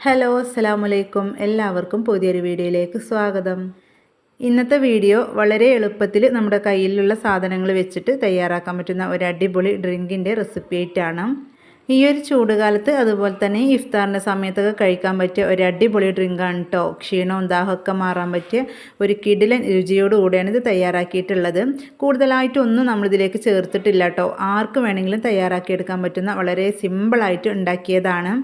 Hello അസ്സലാമലൈക്കും. എല്ലാവർക്കും പുതിയൊരു വീഡിയോയിലേക്ക് സ്വാഗതം. ഇന്നത്തെ വീഡിയോ വളരെ എളുപ്പത്തിൽ നമ്മുടെ കയ്യിലുള്ള സാധനങ്ങൾ വെച്ചിട്ട് തയ്യാറാക്കാൻ പറ്റുന്ന ഒരു അടിപൊളി ഡ്രിങ്കിന്റെ റെസിപ്പി ആയിട്ടാണ് ഈ ഒരു ചൂടുകാലത്ത് അതുപോലെ തന്നെ ഇഫ്താറിന്റെ സമയത്തൊക്കെ കഴിക്കാൻ പറ്റിയ ഒരു അടിപൊളി ഡ്രിങ്കാണ് കേട്ടോ ക്ഷീണവും ദാഹമൊക്കെ മാറാൻ പറ്റിയ ഒരു കിടിലൻ രുചിയോടുകൂടിയാണ് ഇത് തയ്യാറാക്കിയിട്ടുള്ളത്. കൂടുതലായിട്ടൊന്നും നമ്മളിതിലേക്ക് ചേർത്തിട്ടില്ല കേട്ടോ ആർക്ക് വേണമെങ്കിലും തയ്യാറാക്കിയെടുക്കാൻ പറ്റുന്ന വളരെ സിമ്പിളായിട്ട് ഉണ്ടാക്കിയതാണ്.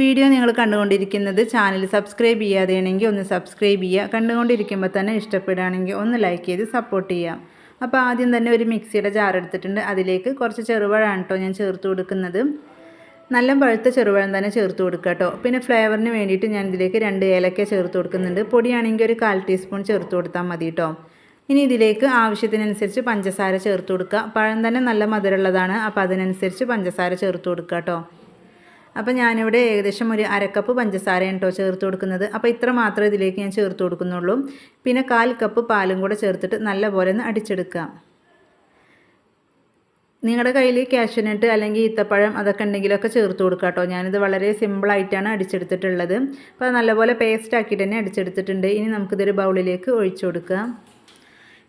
വീഡിയോ നിങ്ങൾ കണ്ടുകൊണ്ടിരിക്കുന്നത് ചാനൽ സബ്സ്ക്രൈബ് ചെയ്യാതെയാണെങ്കിൽ ഒന്ന് സബ്സ്ക്രൈബ് ചെയ്യുക. കണ്ടുകൊണ്ടിരിക്കുമ്പോൾ തന്നെ ഇഷ്ടപ്പെടുകയാണെങ്കിൽ ഒന്ന് ലൈക്ക് ചെയ്ത് സപ്പോർട്ട് ചെയ്യാം അപ്പോൾ ആദ്യം തന്നെ ഒരു മിക്സിയുടെ ജാർ എടുത്തിട്ടുണ്ട്. അതിലേക്ക് കുറച്ച് ചെറുപഴമാണ് കേട്ടോ ഞാൻ ചേർത്ത് കൊടുക്കുന്നത്. നല്ല പഴുത്ത ചെറുപഴം തന്നെ ചേർത്ത് കൊടുക്കുക കേട്ടോ. പിന്നെ ഫ്ലേവറിന് വേണ്ടിയിട്ട് ഞാൻ ഇതിലേക്ക് രണ്ട് ഏലക്ക ചേർത്ത് കൊടുക്കുന്നുണ്ട്. പൊടിയാണെങ്കിൽ ഒരു കാൽ ടീസ്പൂൺ ചേർത്ത് കൊടുത്താൽ മതി കേട്ടോ. ഇനി ഇതിലേക്ക് ആവശ്യത്തിനനുസരിച്ച് പഞ്ചസാര ചേർത്ത് കൊടുക്കുക. പഴം തന്നെ നല്ല മധുരമുള്ളതാണ്. അപ്പോൾ അതിനനുസരിച്ച് പഞ്ചസാര ചേർത്ത് കൊടുക്കുക കേട്ടോ. അപ്പോൾ ഞാനിവിടെ ഏകദേശം ഒരു അരക്കപ്പ് പഞ്ചസാരയാണ് കേട്ടോ ചേർത്ത് കൊടുക്കുന്നത്. അപ്പോൾ ഇത്ര മാത്രമേ ഇതിലേക്ക് ഞാൻ ചേർത്ത് കൊടുക്കുന്നുള്ളൂ. പിന്നെ കാൽ കപ്പ് പാലും കൂടെ ചേർത്തിട്ട് നല്ലപോലെ ഒന്ന് അടിച്ചെടുക്കുക. നിങ്ങളുടെ കയ്യിൽ കാഷ്യനട്ട് അല്ലെങ്കിൽ ഈത്തപ്പഴം അതൊക്കെ ഉണ്ടെങ്കിലൊക്കെ ചേർത്ത് കൊടുക്കുക കേട്ടോ. ഞാനിത് വളരെ സിമ്പിളായിട്ടാണ് അടിച്ചെടുത്തിട്ടുള്ളത്. അപ്പോൾ നല്ലപോലെ പേസ്റ്റ് ആക്കിയിട്ട് തന്നെ അടിച്ചെടുത്തിട്ടുണ്ട്. ഇനി നമുക്കിതൊരു ബൗളിലേക്ക് ഒഴിച്ചു കൊടുക്കുക.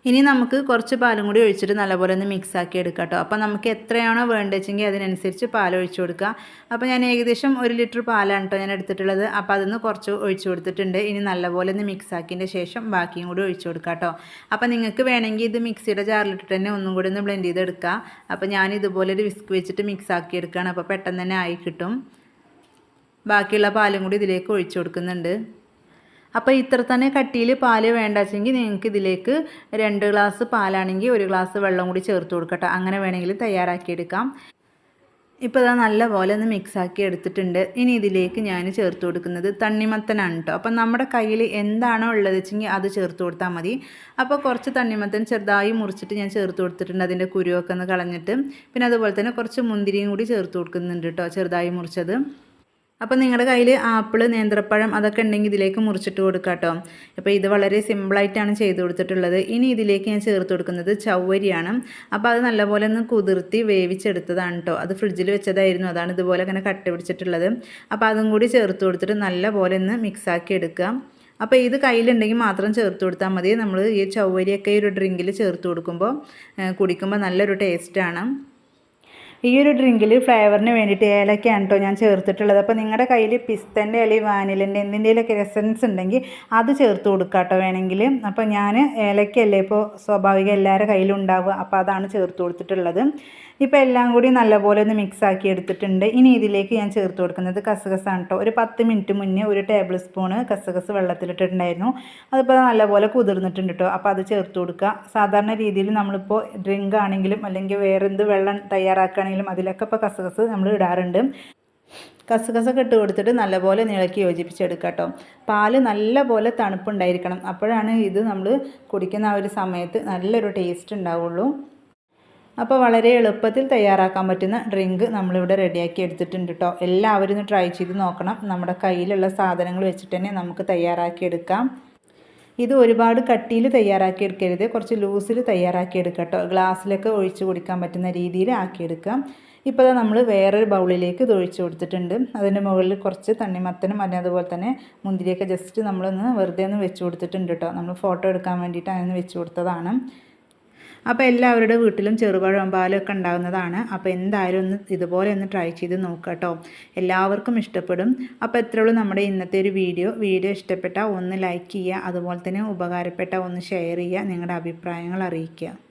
ഇനി നമുക്ക് കുറച്ച് പാലും കൂടി ഒഴിച്ചിട്ട് നല്ലപോലെ ഒന്ന് മിക്സ് ആക്കി എടുക്കാം കേട്ടോ അപ്പോൾ നമുക്ക് എത്രയാണോ വേണ്ടതെങ്കിൽ അതിനനുസരിച്ച് പാൽ ഒഴിച്ചു കൊടുക്കുക. അപ്പോൾ ഞാൻ ഏകദേശം ഒരു ലിറ്റർ പാലാണ് കേട്ടോ ഞാൻ എടുത്തിട്ടുള്ളത്. അപ്പോൾ അതിന്ന് കുറച്ച് ഒഴിച്ചു കൊടുത്തിട്ടുണ്ട്. ഇനി നല്ലപോലെ ഒന്ന് മിക്സ് ആക്കിയതിന്റെ ശേഷം ബാക്കിയും കൂടി ഒഴിച്ചു കൊടുക്കുക കേട്ടോ അപ്പോൾ നിങ്ങൾക്ക് വേണമെങ്കിൽ ഇത് മിക്സിയുടെ ജാറിലിട്ടിട്ട് തന്നെ ഒന്നും കൂടി ഒന്ന് ബ്ലെൻഡ് ചെയ്തെടുക്കുക അപ്പോൾ ഞാൻ ഇതുപോലെ ഒരു വിസ്ക് വെച്ചിട്ട് മിക്സ് ആക്കി എടുക്കുകയാണ്. അപ്പോൾ പെട്ടെന്ന് തന്നെ ആയി കിട്ടും. ബാക്കിയുള്ള പാലും കൂടി ഇതിലേക്ക് ഒഴിച്ചു കൊടുക്കുന്നുണ്ട്. അപ്പോൾ ഇത്ര തന്നെ കട്ടിയിൽ പാൽ വെച്ചെങ്കിൽ നിങ്ങൾക്ക് ഇതിലേക്ക് രണ്ട് ഗ്ലാസ് പാലാണെങ്കിൽ ഒരു ഗ്ലാസ് വെള്ളം കൂടി ചേർത്ത് കൊടുക്കട്ടെ. അങ്ങനെ വേണമെങ്കിൽ തയ്യാറാക്കിയെടുക്കാം. ഇപ്പോൾ ഇതാ നല്ല പോലെ ഒന്ന് മിക്സാക്കി എടുത്തിട്ടുണ്ട്. ഇനി ഇതിലേക്ക് ഞാൻ ചേർത്ത് കൊടുക്കുന്നത് തണ്ണിമത്തനാണ് കേട്ടോ അപ്പം നമ്മുടെ കയ്യിൽ എന്താണോ ഉള്ളത് വെച്ചെങ്കിൽ അത് ചേർത്ത് കൊടുത്താൽ മതി. അപ്പോൾ കുറച്ച് തണ്ണിമത്തൻ ചെറുതായി മുറിച്ചിട്ട് ഞാൻ ചേർത്ത് കൊടുത്തിട്ടുണ്ട്. അതിന്റെ കുരുവൊക്കെ ഒന്ന് കളഞ്ഞിട്ട്. പിന്നെ അതുപോലെ തന്നെ കുറച്ച് മുന്തിരിയും കൂടി ചേർത്ത് കൊടുക്കുന്നുണ്ട് കേട്ടോ ചെറുതായി മുറിച്ചത്. അപ്പോൾ നിങ്ങളുടെ കയ്യിൽ ആപ്പിൾ നേന്ത്രപ്പഴം അതൊക്കെ ഉണ്ടെങ്കിൽ ഇതിലേക്ക് മുറിച്ചിട്ട് കൊടുക്കുക കേട്ടോ അപ്പോൾ ഇത് വളരെ സിമ്പിളായിട്ടാണ് ചെയ്ത് കൊടുത്തിട്ടുള്ളത്. ഇനി ഇതിലേക്ക് ഞാൻ ചേർത്ത് കൊടുക്കുന്നത് ചവ്വരിയാണ്. അപ്പോൾ അത് നല്ലപോലെ ഒന്ന് കുതിർത്തി വേവിച്ചെടുത്തതാണ് കേട്ടോ അത് ഫ്രിഡ്ജിൽ വെച്ചതായിരുന്നു. അതാണ് ഇതുപോലെ അങ്ങനെ കട്ട പിടിച്ചിട്ടുള്ളത്. അപ്പോൾ അതും കൂടി ചേർത്ത് കൊടുത്തിട്ട് നല്ലപോലെ ഒന്ന് മിക്സാക്കി എടുക്കുക അപ്പോൾ ഇത് കയ്യിലുണ്ടെങ്കിൽ മാത്രം ചേർത്ത് കൊടുത്താൽ മതി. നമ്മൾ ഈ ചവ്വരിയൊക്കെ ഒരു ഡ്രിങ്കിൽ ചേർത്ത് കൊടുക്കുമ്പോൾ കുടിക്കുമ്പോൾ നല്ലൊരു ടേസ്റ്റാണ് ഈ ഒരു ഡ്രിങ്കിൽ ഫ്ലേവറിന് വേണ്ടിയിട്ട് ഏലക്കയാണ് കേട്ടോ ഞാൻ ചേർത്തിട്ടുള്ളത്. അപ്പോൾ നിങ്ങളുടെ കയ്യിൽ പിസ്തന്റെ അല്ലെങ്കിൽ വാനിലിന്റെ എന്തിന്റെയിലൊക്കെ എസൻസ് ഉണ്ടെങ്കിൽ അത് ചേർത്ത് കൊടുക്കുക കേട്ടോ വേണമെങ്കിൽ അപ്പോൾ ഞാൻ ഏലക്കയല്ലേ ഇപ്പോൾ സ്വാഭാവികം എല്ലാവരുടെ കയ്യിലും ഉണ്ടാവുക. അപ്പോൾ അതാണ് ചേർത്ത് കൊടുത്തിട്ടുള്ളത്. ഇപ്പോൾ എല്ലാം കൂടി നല്ലപോലെ ഒന്ന് മിക്സ് ആക്കി എടുത്തിട്ടുണ്ട്. ഇനി ഇതിലേക്ക് ഞാൻ ചേർത്ത് കൊടുക്കുന്നത് കസകസാണ് കേട്ടോ ഒരു പത്ത് മിനിറ്റ് മുന്നേ ഒരു ടേബിൾ സ്പൂണ് കസകസ് വെള്ളത്തിലിട്ടിട്ടുണ്ടായിരുന്നു. അതിപ്പോൾ നല്ലപോലെ കുതിർന്നിട്ടുണ്ട് കേട്ടോ അപ്പോൾ അത് ചേർത്ത് കൊടുക്കുക. സാധാരണ രീതിയിൽ നമ്മളിപ്പോൾ ഡ്രിങ്ക് ആണെങ്കിലും അല്ലെങ്കിൽ വേറെ എന്ത് വെള്ളം തയ്യാറാക്കുകയാണെങ്കിലും അതിലൊക്കെ ഇപ്പോൾ കസകസ് നമ്മൾ ഇടാറുണ്ട്. കസകസൊക്കെ ഇട്ട് കൊടുത്തിട്ട് നല്ലപോലെ നിളക്കി യോജിപ്പിച്ചെടുക്കുക കേട്ടോ പാൽ നല്ലപോലെ തണുപ്പുണ്ടായിരിക്കണം. അപ്പോഴാണ് ഇത് നമ്മൾ കുടിക്കുന്ന ആ ഒരു സമയത്ത് നല്ലൊരു ടേസ്റ്റ് ഉണ്ടാവുള്ളൂ. അപ്പോൾ വളരെ എളുപ്പത്തിൽ തയ്യാറാക്കാൻ പറ്റുന്ന ഡ്രിങ്ക് നമ്മളിവിടെ റെഡിയാക്കി എടുത്തിട്ടുണ്ട് കേട്ടോ എല്ലാവരും ഒന്ന് ട്രൈ ചെയ്ത് നോക്കണം. നമ്മുടെ കയ്യിലുള്ള സാധനങ്ങൾ വെച്ചിട്ട് തന്നെ നമുക്ക് തയ്യാറാക്കി എടുക്കാം ഇത് ഒരുപാട് കട്ടിയിൽ തയ്യാറാക്കി എടുക്കരുത് കുറച്ച് ലൂസിൽ തയ്യാറാക്കി എടുക്കാം കേട്ടോ ഗ്ലാസ്സിലൊക്കെ ഒഴിച്ച് കുടിക്കാൻ പറ്റുന്ന രീതിയിൽ ആക്കിയെടുക്കാം ഇപ്പോൾ അത് നമ്മൾ വേറൊരു ബൗളിലേക്ക് ഇത് ഒഴിച്ച് കൊടുത്തിട്ടുണ്ട്. അതിന്റെ മുകളിൽ കുറച്ച് തണ്ണിമത്തനും അല്ലെങ്കിൽ അതുപോലെ തന്നെ മുന്തിരിയൊക്കെ ജസ്റ്റ് നമ്മളൊന്ന് വെറുതെ ഒന്ന് വെച്ച് കൊടുത്തിട്ടുണ്ട് കേട്ടോ. നമ്മൾ ഫോട്ടോ എടുക്കാൻ വേണ്ടിയിട്ട് അതിന് വെച്ച് കൊടുത്തതാണ്. അപ്പോൾ എല്ലാവരുടെ വീട്ടിലും ചെറുപഴം പാലൊക്കെ ഉണ്ടാകുന്നതാണ്. അപ്പോൾ എന്തായാലും ഒന്ന് ഇതുപോലെ ഒന്ന് ട്രൈ ചെയ്ത് നോക്കാട്ടോ എല്ലാവർക്കും ഇഷ്ടപ്പെടും. അപ്പോൾ എത്രയുള്ളൂ നമ്മുടെ ഇന്നത്തെ ഒരു വീഡിയോ. വീഡിയോ ഇഷ്ടപ്പെട്ടാൽ ഒന്ന് ലൈക്ക് ചെയ്യുക അതുപോലെ തന്നെ ഉപകാരപ്പെട്ട ഒന്ന് ഷെയർ ചെയ്യുക നിങ്ങളുടെ അഭിപ്രായങ്ങൾ അറിയിക്കുക.